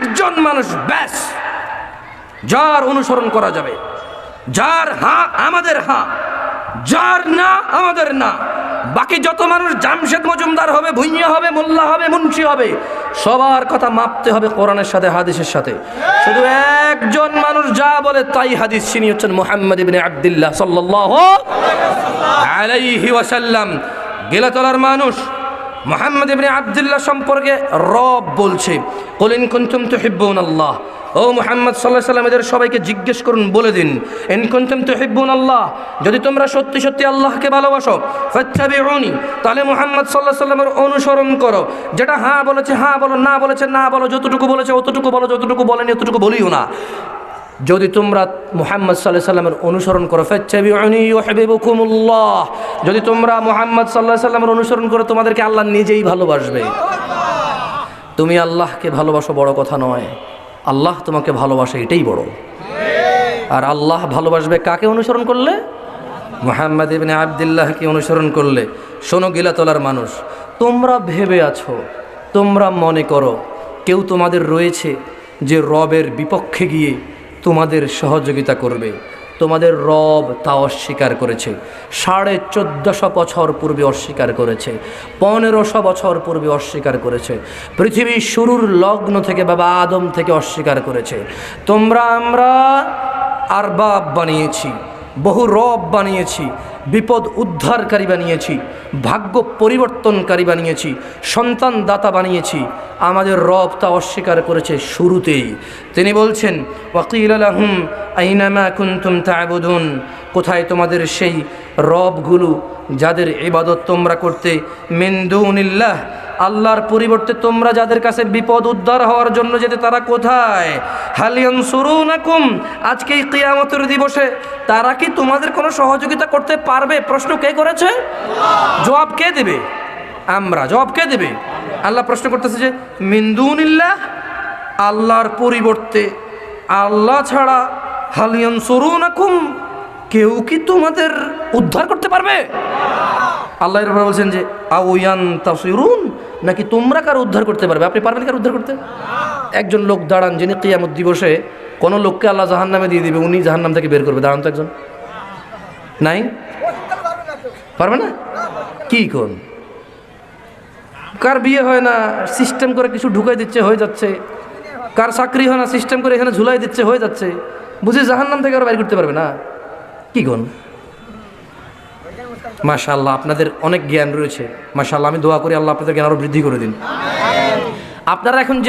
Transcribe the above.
একজন মানুষ ব্যাস। যার অনুসরণ করা যাবে। যার হ্যাঁ আমাদের হ্যাঁ যার না আমাদের না। বাকি যত মানুষ জামশেদ মজুমদার হবে, ভুইয়া হবে, মোল্লা হবে, মুন্সি হবে, সবার কথা মাপতে হবে কোরআনের সাথে, হাদিসের সাথে। শুধু একজন মানুষ যা বলে তাই হাদিস চিনি হচ্ছেন মোহাম্মদ ইবনে আব্দুল্লাহ সাল্লাল্লাহু আলাইহি ওয়াসাল্লাম। গেলাতলার মানুষ মোহাম্মদ ইবনে আব্দুল্লাহ সম্পর্কে রব বলছে, কলিন কুনতুম তুহিব্বুন আল্লাহ। ও মোহাম্মদ সাল্লাহ সাল্লাম, এদের সবাইকে জিজ্ঞেস করুন, বলে দিন, ইন কুনতুম তুহিব্বুন আল্লাহ? যদি তোমরা সত্যি সত্যি আল্লাহকে ভালোবাসো, ফাত্তাবিউনি তাহলে মোহাম্মদ সাল্লাহ সাল্লামের অনুসরণ করো। যেটা হ্যাঁ বলেছে হ্যাঁ বলো, না বলেছে, না বলো, যতটুকু বলেছে, অতটুকু বলো, যতটুকু বলেনি, অতটুকু বলিও না। যদি তোমরা মুহাম্মদ সাল্লাহ সাল্লামের অনুসরণ করো, ফাত্তাবিউনি ইউহিব্বুকুমুল্লাহ। যদি তোমরা মুহাম্মদ সাল্লাহ সাল্লামের অনুসরণ করো, তোমাদেরকে আল্লাহ নিজেই ভালোবাসবে। তুমি আল্লাহকে ভালোবাসো বড় কথা নয়। আল্লাহ তোমাকে ভালোবাসে, এটাই বড়। আর আল্লাহ ভালোবাসবে কাকে অনুসরণ করলে? মোহাম্মদ ইবনে আবদুল্লাহকে অনুসরণ করলে। শোনো গিলাতলার মানুষ, তোমরা ভেবে আছো, তোমরা মনে করো, কেউ তোমাদের রয়েছে যে রবের বিপক্ষে গিয়ে তোমাদের সহযোগিতা করবে। তোমাদের রব তা অস্বীকার করেছে। সাড়ে চোদ্দশো বছর পূর্বে অস্বীকার করেছে। পনেরোশো বছর পূর্বে অস্বীকার করেছে। পৃথিবীর শুরুর লগ্ন থেকে বাবা আদম থেকে অস্বীকার করেছে। তোমরা আমরা আরবাব বানিয়েছি। বহু রব বানিয়েছি, বিপদ উদ্ধারকারী বানিয়েছি, ভাগ্য পরিবর্তনকারী বানিয়েছি, সন্তান দাতা বানিয়েছি। আমাদের রব তা অস্বীকার করেছে শুরুতেই। তিনি বলছেন, ওয়াকিল আলহুম আইনামা কুন্তুম তাবুদুন? কোথায় তোমাদের সেই রবগুলো যাদের ইবাদত তোমরা করতে মেন্দুনিল্লাহ আল্লাহর পরিবর্তে তোমরা যাদের কাছে বিপদ উদ্ধার হওয়ার জন্য যেতে তারা কোথায়? হালিয়ন সুরুনাকুম আজকে এই কিয়ামতের দিবসে তারা কি তোমাদের কোনো সহযোগিতা করতে পারবে? প্রশ্ন কে করেছে? জবাব কে দেবে? আমরা। জবাব কে দেবে? আল্লাহ প্রশ্ন করতেছে যে মিন্দুনিল্লাহ আল্লাহর পরিবর্তে আল্লাহ ছাড়া হালিয়ন সরুনাকুম কেউ কি তোমাদের উদ্ধার করতে পারবে? আল্লাহ এরপরে বলছেন যে আউয়ান তাসিরুন নাকি তোমরা কার উদ্ধার করতে পারবে? আপনি পারবেন কার উদ্ধার করতে? একজন লোক দাঁড়ান যিনি কিয়ামত দিবসে কোনো লোককে আল্লাহ জাহান্নামে দিয়ে দিবে, উনি জাহান নাম থেকে বের করবে। দাঁড়ান তো একজন। নাই? পারবে না? কি কোন? কার বিয়ে হয় না? সিস্টেম করে কিছু ঢুকাই দিচ্ছে, হয়ে যাচ্ছে। কার চাকরি হয় না? সিস্টেম করে এখানে ঝুলাই দিচ্ছে, হয়ে যাচ্ছে। বুঝে জাহান্নাম থেকে আর বাইর করতে পারবে না? কি কোন? মাশাল্লাহ আপনাদের অনেক জ্ঞান রয়েছে। মাশাল্লাহ আমি দোয়া করি আল্লাহ আপনাদের জ্ঞান আরও বৃদ্ধি করে দিন। আপনারা এখন যে